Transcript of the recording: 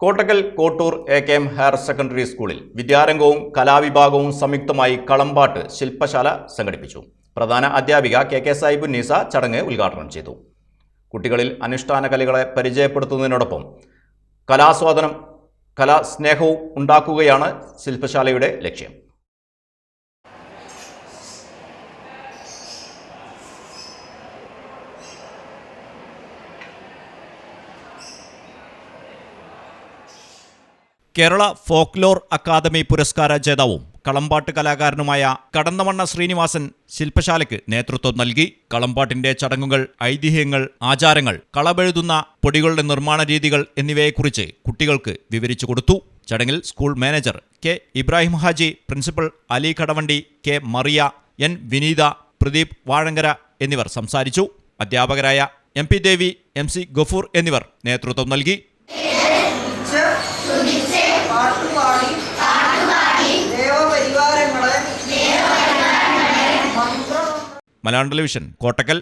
Kottakkal Kottur A K M higher secondary സ്കൂളിൽ വിദ്യാരംഗവും കലാവിഭാഗവും സംയുക്തമായി കളമ്പാട്ട് ശില്പശാല സംഘടിപ്പിച്ചു. പ്രധാന അധ്യാപിക കെ കെ സാഹിബുന്നീസ ചടങ്ങ് ഉദ്ഘാടനം ചെയ്തു. കുട്ടികളിൽ അനുഷ്ഠാന കലകളെ പരിചയപ്പെടുത്തുന്നതിനോടൊപ്പം കലാസ്വാദനം കലാസ്നേഹവും ഉണ്ടാക്കുകയാണ് ശില്പശാലയുടെ ലക്ഷ്യം. കേരള ഫോക്ലോർ അക്കാദമി പുരസ്കാര ജേതാവും കളമ്പാട്ട് കലാകാരനുമായ കടന്നമണ്ണ ശ്രീനിവാസൻ ശില്പശാലയ്ക്ക് നേതൃത്വം നൽകി. കളമ്പാട്ടിന്റെ ചടങ്ങുകൾ ഐതിഹ്യങ്ങൾ ആചാരങ്ങൾ കളമെഴുതുന്ന പൊടികളുടെ നിർമ്മാണ രീതികൾ എന്നിവയെക്കുറിച്ച് കുട്ടികൾക്ക് വിവരിച്ചു കൊടുത്തു. ചടങ്ങിൽ school manager K Ibrahim Haji principal Ali Kadavandi K Mariya N Vineetha Pradeep Vazhankara എന്നിവർ സംസാരിച്ചു. അധ്യാപകരായ M P Devi M C Gafoor എന്നിവർ നേതൃത്വം നൽകി. പാട്ടുപാടി. ദേവപരിവാരങ്ങളെ. മലയാളം ടെലിവിഷൻ കോട്ടക്കൽ.